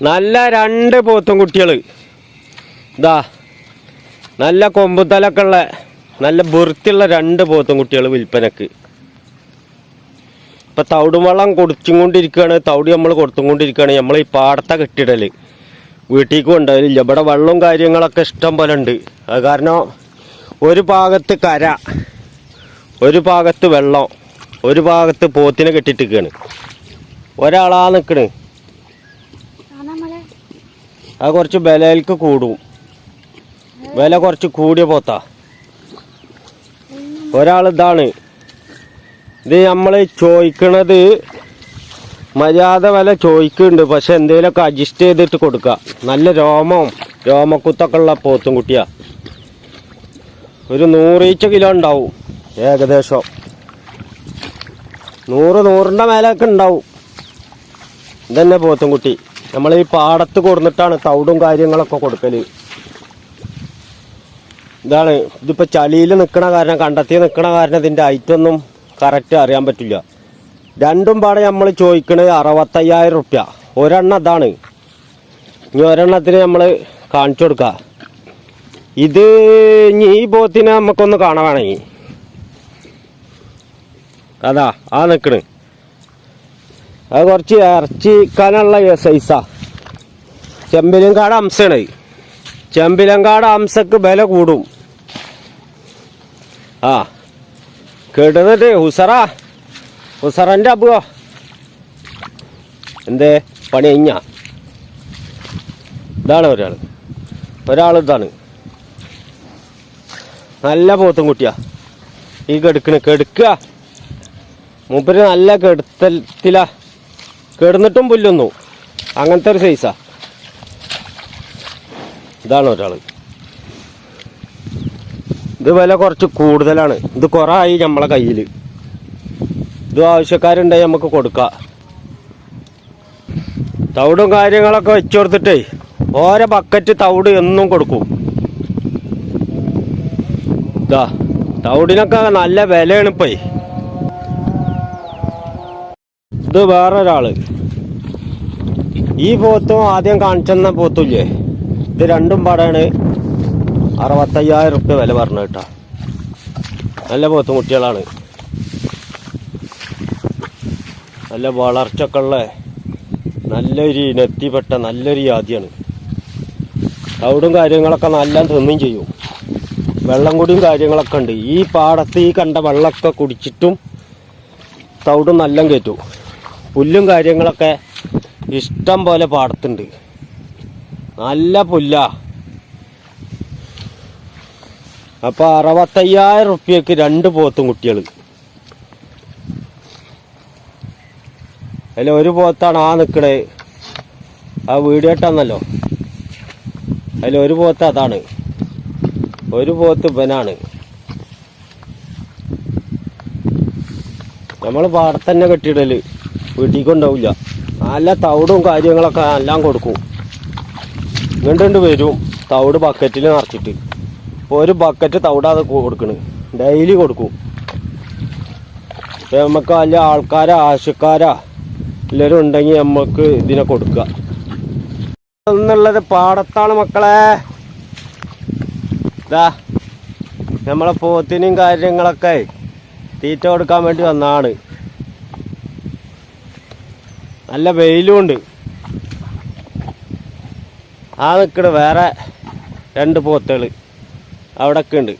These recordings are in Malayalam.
നല്ല രണ്ട് പോത്തും കുട്ടികൾ ഇതാ നല്ല കൊമ്പുത്തലൊക്കെ ഉള്ള നല്ല വൃത്തിയുള്ള രണ്ട് പോത്തും കുട്ടികൾ വിൽപ്പനക്ക്. ഇപ്പം തവിടും വെള്ളം കൊടുത്തും കൊണ്ടിരിക്കുകയാണ് തവിട് നമ്മൾ കൊടുത്തും കൊണ്ടിരിക്കുകയാണ് നമ്മൾ ഈ പാടത്തെ കെട്ടിടൽ വീട്ടിലേക്ക് കൊണ്ടുപോയില്ല ഇവിടെ വെള്ളവും കാര്യങ്ങളൊക്കെ ഇഷ്ടം പോലെ ഉണ്ട്. അത് കാരണം ഒരു ഭാഗത്ത് കര ഒരു ഭാഗത്ത് വെള്ളം ഒരു ഭാഗത്ത് പോത്തിനെ കെട്ടിട്ടിരിക്കുകയാണ് ഒരാളാ നിൽക്കണ് അത് കുറച്ച് വിലയിലേക്ക് കൂടും. വില കുറച്ച് കൂടിയ പോത്താ. ഒരാൾ ഇതാണ്. ഇത് നമ്മൾ ചോദിക്കണത് മര്യാദ വില ചോദിക്കുന്നുണ്ട്. പക്ഷെ എന്തെങ്കിലുമൊക്കെ അഡ്ജസ്റ്റ് ചെയ്തിട്ട് കൊടുക്കുക നല്ല രോമം രോമക്കുത്തൊക്കെ ഉള്ള പോത്തും കുട്ടിയാ. ഒരു നൂറീച്ച കിലോ ഉണ്ടാവും ഏകദേശം. നൂറ് നൂറിന്റെ മേലൊക്കെ ഉണ്ടാവും. ഇതന്നെ പോത്തും കുട്ടി. നമ്മൾ ഈ പാടത്ത് കൊടുന്നിട്ടാണ് തവിടും കാര്യങ്ങളൊക്കെ കൊടുക്കൽ ഇതാണ്. ഇതിപ്പോൾ ചളിയിൽ നിൽക്കണ കാരണം കണ്ടെത്തി നിൽക്കണ കാരണം ഇതിന്റെ ഐറ്റൊന്നും കറക്റ്റ് അറിയാൻ പറ്റില്ല. രണ്ടും പാടെ നമ്മൾ ചോദിക്കണത് അറുപത്തയ്യായിരം റുപ്യ. ഒരെണ്ണം അതാണ് ഇനി ഒരെണ്ണത്തിന് നമ്മൾ കാണിച്ചു കൊടുക്കുക ഇത് ഇനി ഈ പോത്തിനെ നമുക്കൊന്ന് കാണാൻ വേണമെങ്കിൽ അതാ ആ നിൽക്കണ് അത് കുറച്ച് ഇറച്ചിക്കാനുള്ള സൈസാ ചെമ്പിലങ്കാട് അംശമാണ് ചെമ്പിലങ്കാട് അംശക്ക് വില കൂടും. ആ. കേട്ടത് ഹുസറ? ഹുസറന്റെ അബുവോ എന്തേ? പണി കഴിഞ്ഞ? ഇതാണ് ഒരാൾ ഒരാൾ ഇതാണ്. നല്ല പോത്തും കുട്ടിയാ. ഈ കെടുക്കണ്. കെടുക്കുക മൂപ്പര് നല്ല കെടുത്തത്തിലാ കിടന്നിട്ടും പുല്ലൊന്നു. അങ്ങനത്തെ ഒരു സൈസാ ഇതാണ് ഒരാൾ. ഇത് വില കുറച്ച് കൂടുതലാണ്. ഇത് കുറായി നമ്മളെ കയ്യിൽ ഇത് ആവശ്യക്കാരുണ്ടെങ്കിൽ നമുക്ക് കൊടുക്കാം. തവിടും കാര്യങ്ങളൊക്കെ വെച്ചു കൊടുത്തിട്ടേ ഓരോ ബക്കറ്റ് തവിട് എന്നും കൊടുക്കും. ഇതാ തവിടിനൊക്കെ നല്ല വിലയാണ് ഇപ്പേ. ഇത് വേറൊരാൾ. ഈ പോത്തും ആദ്യം കാണിച്ചെന്ന പോത്തുല്ലേ? ഇത് രണ്ടും പാടാണ്. അറുപത്തയ്യായിരം റുപ്യ വില പറഞ്ഞു കേട്ടാ. നല്ല പോത്തും കുട്ടികളാണ്. നല്ല വളർച്ചക്കുള്ള നല്ലൊരു ഇനത്തിപ്പെട്ട നല്ലൊരു ജാതിയാണ്. തവിടും കാര്യങ്ങളൊക്കെ നല്ല തിന്നും ചെയ്യും. വെള്ളം കുടിയും കാര്യങ്ങളൊക്കെ ഉണ്ട്. ഈ പാടത്ത് ഈ കണ്ട വെള്ളമൊക്കെ കുടിച്ചിട്ടും തവിടും നല്ല കയറ്റും. പുല്ലും കാര്യങ്ങളൊക്കെ ഇഷ്ടം പോലെ പാടത്തുണ്ട്. നല്ല പുല്ല. അപ്പൊ അറുപത്തയ്യായിരം റുപ്യക്ക് രണ്ട് പോത്തും കുട്ടികൾ അതിൽ ഒരു പോത്താണ് ആ നിൽക്കണേ ആ വീഡിയോ ഇട്ടാന്നല്ലോ. അതിൽ ഒരു പോത്ത് അതാണ്. ഒരു പോത്ത് ഇവനാണ്. നമ്മൾ പാടത്തന്നെ കെട്ടിയിടൽ വീട്ടിൽ കൊണ്ടാവില്ല നല്ല തവിടും കാര്യങ്ങളൊക്കെ എല്ലാം കൊടുക്കും. ഇങ്ങോട്ടുണ്ട് വരും. തവിട് ബക്കറ്റിൽ നിറച്ചിട്ട്. ഒരു ബക്കറ്റ് തവിടാതെ കൊടുക്കണ്. ഡെയിലി കൊടുക്കും. നമുക്ക് വലിയ ആൾക്കാരാ ആവശ്യക്കാരാ എല്ലാവരും ഉണ്ടെങ്കിൽ നമുക്ക് ഇതിനെ കൊടുക്കുക. എന്നുള്ളത് പാടത്താണ് മക്കളെ. ഇതാ നമ്മളെ പോത്തിനും കാര്യങ്ങളൊക്കെ തീറ്റ കൊടുക്കാൻ വേണ്ടി വന്നതാണ് നല്ല വെയിലും ഉണ്ട്. ആ നിൽക്കണ വേറെ രണ്ട് പോത്തുകൾ അവിടെയൊക്കെ ഉണ്ട്.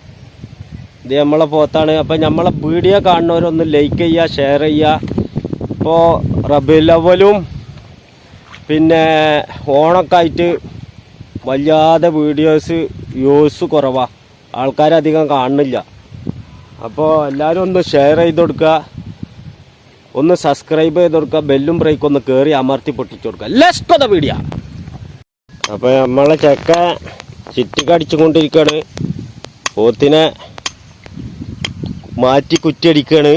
ഇത് നമ്മളെ പോത്താണ്. അപ്പം നമ്മളെ വീഡിയോ കാണുന്നവരൊന്ന് ലൈക്ക് ചെയ്യുക ഷെയർ ചെയ്യുക. ഇപ്പോൾ റബിലവലും പിന്നെ ഓണൊക്കെ ആയിട്ട് വല്ലാതെ വീഡിയോസ് വ്യൂസ് കുറവാണ് ആൾക്കാരധികം കാണുന്നില്ല. അപ്പോൾ എല്ലാവരും ഒന്ന് ഷെയർ ചെയ്ത് കൊടുക്കുക. ഒന്ന് സബ്സ്ക്രൈബ് ചെയ്ത് കൊടുക്കുക ബെല്ലും ബ്രേക്കും ഒന്ന് കയറി അമർത്തി പൊട്ടിച്ചു കൊടുക്കുക ലെസ്റ്റ് ദ വീഡിയോ അപ്പോൾ നമ്മളെ ചെക്ക ചുറ്റിക്കടിച്ചുകൊണ്ടിരിക്കുകയാണ് പോത്തിനെ മാറ്റി കുറ്റിയടിക്കുകയാണ്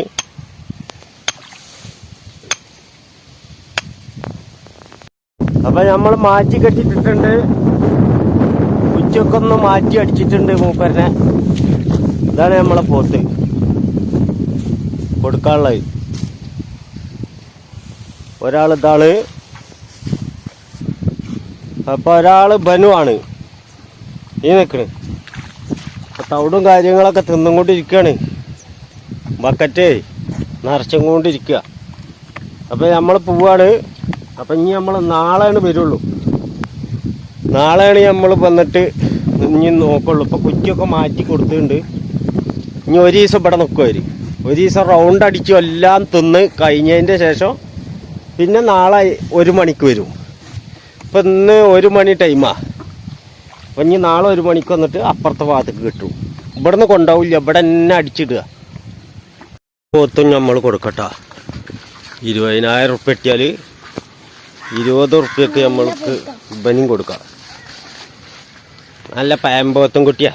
അപ്പൊ നമ്മൾ മാറ്റി കെട്ടിട്ടിട്ടുണ്ട് ഉച്ചക്കൊന്ന് മാറ്റി അടിച്ചിട്ടുണ്ട് മൂപ്പരനെ. ഇതാണ് നമ്മളെ പോത്ത്. കൊടുക്കാനുള്ളത്. ഒരാൾ ഇതാൾ അപ്പൊ ഒരാൾ ബനുവാണ്. ഈ അപ്പൊ തവിടും കാര്യങ്ങളൊക്കെ തിന്നും കൊണ്ടിരിക്കുകയാണ് ബക്കറ്റേ നിറച്ചും കൊണ്ടിരിക്കുക അപ്പൊ നമ്മൾ പോവാണ്. അപ്പൊ ഇനി നമ്മൾ നാളെയാണ് വരുള്ളൂ. നാളെയാണ് നമ്മൾ വന്നിട്ട് ഇനി നോക്കുള്ളൂ. ഇപ്പൊ കുറ്റിയൊക്കെ മാറ്റി കൊടുത്തിട്ടുണ്ട്. ഇനി ഒരു ദിവസം ഇവിടെ നിൽക്കുമായിരിക്കും ഒരു ദിവസം റൗണ്ട് അടിച്ചു എല്ലാം തിന്ന് കഴിഞ്ഞതിന്റെ ശേഷം പിന്നെ നാളെ ഒരു മണിക്ക് വരും. ഇപ്പം ഇന്ന് ഒരു മണി ടൈമാ അപ്പം ഇനി നാളെ ഒരു മണിക്ക് വന്നിട്ട് അപ്പുറത്തെ ഭാഗത്തേക്ക് കിട്ടും. ഇവിടെ നിന്ന് കൊണ്ടാവില്ല ഇവിടെ തന്നെ അടിച്ചിടുക. പോത്തും നമ്മൾ കൊടുക്കട്ട. ഇരുപതിനായിരം ഉറുപ്പ്യ എത്തിയാൽ ഇരുപത് ഉറുപ്പ്യക്ക് നമ്മൾക്ക് ഇവനും കൊടുക്കാം. നല്ല പയമ്പോത്തും കുട്ടിയാ.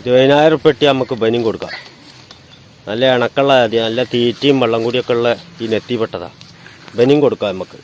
ഇരുപതിനായിരം ഉറുപ്പ്യ എത്തിയാൽ നമുക്ക് ഇവനും കൊടുക്കാം. നല്ല ഇണക്കുള്ള നല്ല തീറ്റയും വെള്ളം കൂടിയൊക്കെ ഉള്ള ഈ ഇവനും കൊടുക്കാം നമുക്ക്.